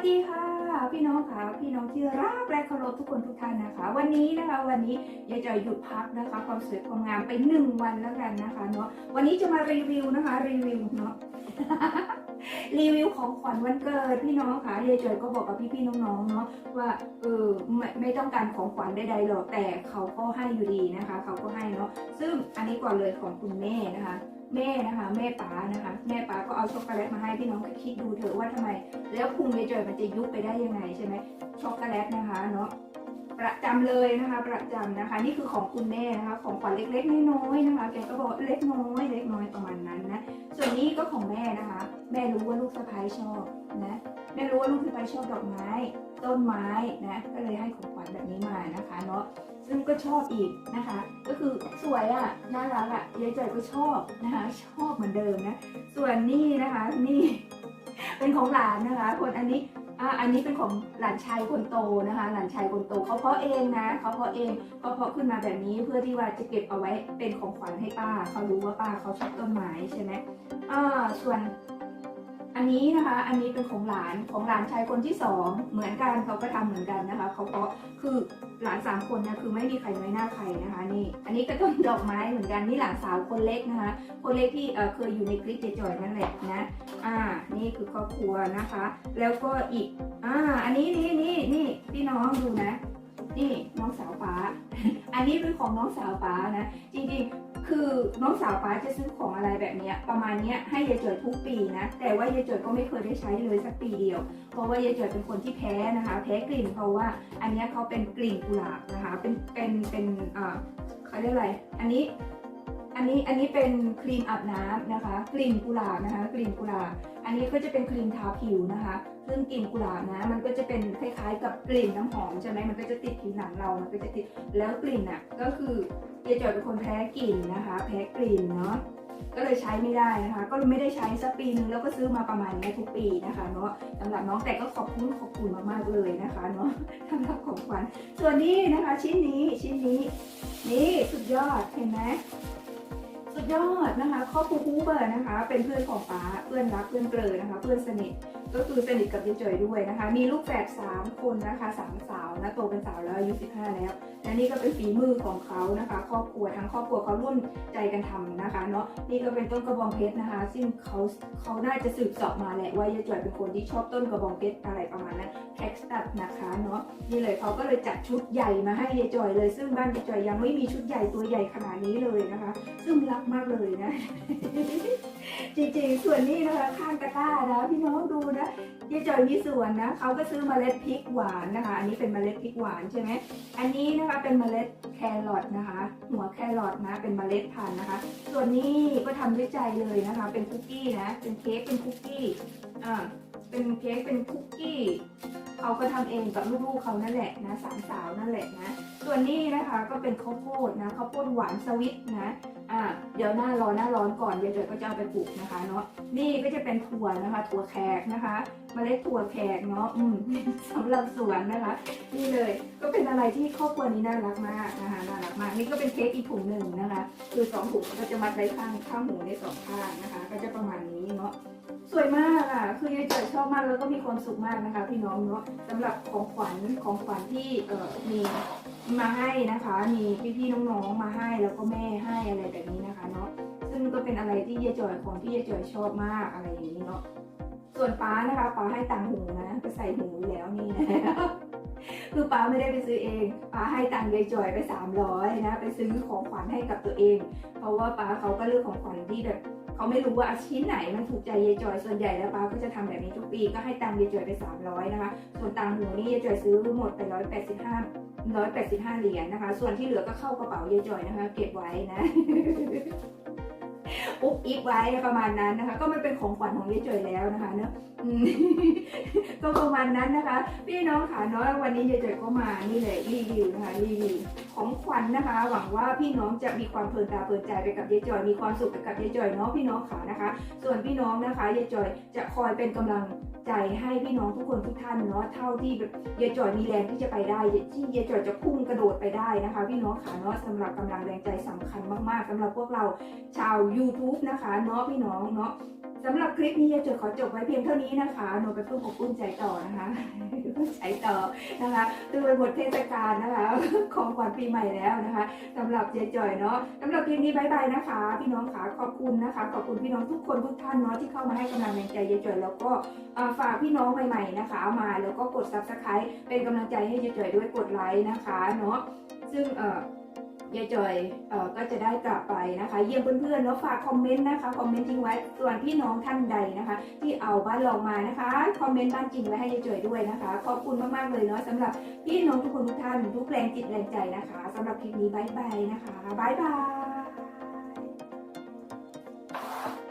วัสดีค่ะ พี่น้องค่ะพี่น้องที่รักและเคารพทุกคนทุกท่านนะคะ วันนี้นะคะวันนี้ยายจอยหยุดพักนะคะ ความสวยความงามไปหนึ่งวันแล้วกันนะคะเนาะวันนี้จะมารีวิวนะคะรีวิวเนาะ รีวิวของขวัญวันเกิดพี่น้องค่ะยายจอยก็บอกกับพี่ๆน้องๆเนาะว่าเออไม่ไม่ต้องการของขวัญใดๆหรอกแต่เขาก็ให้อยู่ดีนะคะ เขาก็ให้เนาะซึ่งอันนี้ก่อนเลยของคุณแม่นะคะแม่นะคะแม่ป๋านะคะแม่ป๋าก็เอาช็อกโกแลตมาให้พี่น้องคิดดูเถอะว่าทำไม แล้วพุงยายจอยมันจะยุบไปได้ยังไงใช่ไหมช็อกโกแลตนะคะเนาะ ประจำเลยนะคะ ประจำนะคะ นี่คือของคุณแม่นะคะ ของขวัญเล็กๆน้อยๆนะคะแกก็บอกเล็กน้อยเล็กน้อยประมาณนั้นนะ ส่วนนี้ก็ของแม่นะคะ แม่รู้ว่าลูกสะพ้ายชอบนะแม่รู้ว่าลูกสะพ้ายชอบดอกไม้ ต้นไม้นะก็เลยให้ของขวัญแบบนี้มานะคะเนาะซึ่งก็ชอบอีกนะคะ ก็คือสวยอะ่ะน่ารักอะ่ะยายจอยก็ชอบนะคะ ชอบเหมือนเดิมนะ ส่วนนี่นะคะนี่เป็นของหลานนะคะ คนอันนี้ อ่าอันนี้เป็นของหลานชายคนโตนะคะ หลานชายคนโตเขาเพาะเองนะเขาเพาะเองเขาเพาะขึ้นมาแบบนี้เพื่อที่ว่าจะเก็บเอาไว้เป็นของขวัญให้ป้าเขารู้ว่าป้าเขาชอบต้นไม้ใช่ไหมอ่าส่วน อันนี้นะคะ อันนี้เป็นของหลานของหลานชายคนที่สองเหมือนกันเขาก็ทำเหมือนกันนะคะเขาเพาะคือหลานสามคนนะคือไม่มีใครน้อยหน้าใครนะคะนี่ อันนี้ก็ต้นดอกไม้เหมือนกันนี่หลานสาวคนเล็กนะคะ คนเล็กที่เเคยอยู่ในคลิปเจจอยนั่นแหละนะอ่านี่คือครอบครัวนะคะ แล้วก็อีกอ่าอันนี้นี่นี่นี่พี่น้องดูนะนี่น้องสาวป้าอันนี้เป็นของน้องสาวป้านะ จริง คือน้องสาวป้าจะซื้อของอะไรแบบนี้ประมาณนี้ให้ยายเจิดทุกปีนะ แต่ว่ายายเจิดก็ไม่เคยได้ใช้เลยสักปีเดียว เพราะว่ายายเจิดเป็นคนที่แพ้นะคะ แพ้กลิ่นเพราะว่าอันนี้เขาเป็นกลิ่นกุหลาบนะคะ เป็นเป็นเป็นอ่าเขาเรียกอะไร อันนี้อันนี้อันนี้เป็นครีมอาบน้ำนะคะ กลิ่นกุหลาบนะคะ กลิ่นกุหลาบ อันนี้ก็จะเป็นครีมทาผิวนะคะ ซึ่งกลิ่นกุหลาบนะ มันก็จะเป็นคล้าย กลิ่นน้ำหอมใช่ไหมมันก็จะติดผิวหนังเรา มันก็จะติด แล้วกลิ่นอะก็คือยายจอยเป็นคนแพ้กลิ่นนะคะ แพ้กลิ่นเนาะ ก็เลยใช้ไม่ได้นะคะ ก็ไม่ได้ใช้สักปีนึงแล้วก็ซื้อมาประมาณนี้ทุกปีนะคะเนาะสำหรับน้องแต่ก็ขอบคุณขอบคุณมากๆเลยนะคะเนาะสำหรับของขวัญ ส่วนนี้นะคะชิ้นนี้ชิ้นนี้นี่สุดยอดเห็นไหม ยอดนะคะครอบครัวฮูเบอร์นะคะ เป็นเพื่อนของป้าเพื่อนรักเพื่อนเกลอนะคะ เพื่อนสนิทก็คือสนิทกับยายเจยด้วยนะคะ มีลูกแฝดสามคนนะคะสามสาวนะโตเป็นสาวแล้วอายุ15แล้ว และนี่ก็เป็นฝีมือของเขานะคะ ครอบครัวทั้งครอบครัวเขาร่วมใจกันทำนะคะเนาะนี่ก็เป็นต้นกระบองเพชรนะคะ ซึ่งเขาเขาน่าจะสืบสอบมาแหละว่ายายเจยเป็นคนที่ชอบต้นกระบองเพชรอะไรประมาณนั้นแท็ก ตัดนะคะเนาะนี่เลยเขาก็เลยจัดชุดใหญ่มาให้ยายจอยเลย ซึ่งบ้านยายจอยยังไม่มีชุดใหญ่ตัวใหญ่ขนาดนี้เลยนะคะ ซึ่งรักมากเลยนะ จริงๆ ส่วนนี้นะคะข้างตะกร้านะพี่น้องดูนะยายจอยมีส่วนนะเขาก็ซื้อเมล็ดพริกหวานนะคะ อันนี้เป็นเมล็ดพริกหวานใช่ไหมอันนี้นะคะเป็นเมล็ดแครอทนะคะ หัวแครอทนะ เป็นเมล็ดพันธุ์นะคะ ส่วนนี้ก็ทำด้วยใจเลยนะคะ เป็นคุกกี้นะ เป็นเค้กเป็นคุกกี้อ่าเป็นเค้กเป็นคุกกี้ เขาก็ทำเองกับลูกๆเขานั่นแหละนะสามสาวนั่นแหละนะ ส่วนนี้นะคะก็เป็นข้าวโพดนะข้าวโพดหวานสวิตนะอ่าเดี๋ยวหน้าร้อนหน้าร้อนก่อนเดี๋ยวเดี๋ยวก็จะเอาไปปลูกนะคะเนาะนี่ก็จะเป็นถั่วนะคะ ถั่วแขกนะคะเมล็ดถั่วแขกเนาะอืมสำหรับสวนนะคะ นี่เลยก็เป็นอะไรที่ครอบครัวนี้น่ารักมากนะคะน่ารักมากนี่ก็เป็นเค้กอีกถุงหนึ่งนะคะ คือสองถุงก็จะมัดไว้ข้างข้างหูในสองข้างนะคะ ก็จะประมาณนี้เนาะ วยมากอะ คือยายจิดชอบมากแล้วก็มีความสุขมากนะคะ พี่น้องเนาะสำหรับของขวัญของขวัญที่เอ่อมีมาให้นะคะ มีพี่ๆน้องๆมาให้แล้วก็แม่ให้อะไรแบบนี้นะคะเนาะซึ่งก็เป็นอะไรที่ยายจอยของที่ยายจอยชอบมากอะไรอย่างนี้เนาะส่วนป้านะคะป้าให้ตังหูนะไปใส่หูแล้วนี่นะคือป้าไม่ได้ไปซื้อเองป้าให้ตังค์ยายจอยไป300นะไปซื้อของขวัญให้กับตัวเอง เพราะว่าป้าเขาก็เลือกของขวัญที่แบบ เขาไม่รู้ว่าอาชิ้นไหนมันถูกใจยายจอย ส่วนใหญ่แล้วป้าก็จะทำแบบนี้ทุกปี ก็ให้ตังค์ยจอยไป 300 นะคะ ส่วนตังหูนี่ยายจอยซื้อหมดไป 185 185 เหรียญนะคะ ส่วนที่เหลือก็เข้ากระเป๋ายายจอยนะคะ เก็บไว้นะอุ๊บอิบไว้ประมาณนั้นนะคะ ก็มันเป็นของขวัญของยายจอยแล้วนะคะเนอะก็ประมาณนั้นนะคะ พี่น้องค่ะเนาะวันนี้ยายจอยก็มานี่เลยรีวิวนะคะรีวิวของ วัญนะคะ หวังว่าพี่น้องจะมีความเพลินตาเพลินใจไปกับยายจอยมีความสุขไปกับยายจอยเนาะพี่น้องค่ะนะคะ ส่วนพี่น้องนะคะยายจอยจะคอยเป็นกำลังใจให้พี่น้องทุกคนทุกท่านเนาะเท่าที่แบบยายจอยมีแรงที่จะไปได้ที่ยายจอยจะพุ่งกระโดดไปได้นะคะ พี่น้องค่ะเนาะสำหรับกำลังแรงใจสำคัญมากๆสำหรับพวกเราชาว YouTube นะคะเนาะพี่น้องเนาะ สำหรับคลิปนี้ยาจอขอจบไว้เพียงเท่านี้นะคะ หนูไปปลื้มอกปลื้มใจต่อนะคะใจต่อนะคะคือเป็นบทเทศกาลนะคะ ของขวัญปีใหม่แล้วนะคะสำหรับยายจอยเนาะสำหรับคลิปนี้บายบายนะคะ พี่น้องค่ะขอบคุณนะคะ ขอบคุณพี่น้องทุกคนทุกท่านเนาะที่เข้ามาให้กำลังใจยายจอยแล้วก็ฝากพี่น้องใหม่ๆนะคะ มาแล้วก็กด subscribe เป็นกำลังใจให้ยายจอยด้วยกดไลค์นะคะเนาะซึ่งเอ่อ ยายจอยเอ่อก็จะได้กลับไปนะคะ เยี่ยมเพื่อนๆเนาะฝากคอมเมนต์นะคะคอมเมนต์ทิ้งไว้ส่วนพี่น้องท่านใดนะคะ ที่เอาบ้านลองมานะคะคอมเมนต์บ้านจริงไว้ให้ยายจอยด้วยนะคะ ขอบคุณมากๆเลยเนาะสำหรับพี่น้องทุกคนทุกท่านทุกแรงจิตแรงใจนะคะสำหรับคลิปนี้บายบายนะคะบายบาย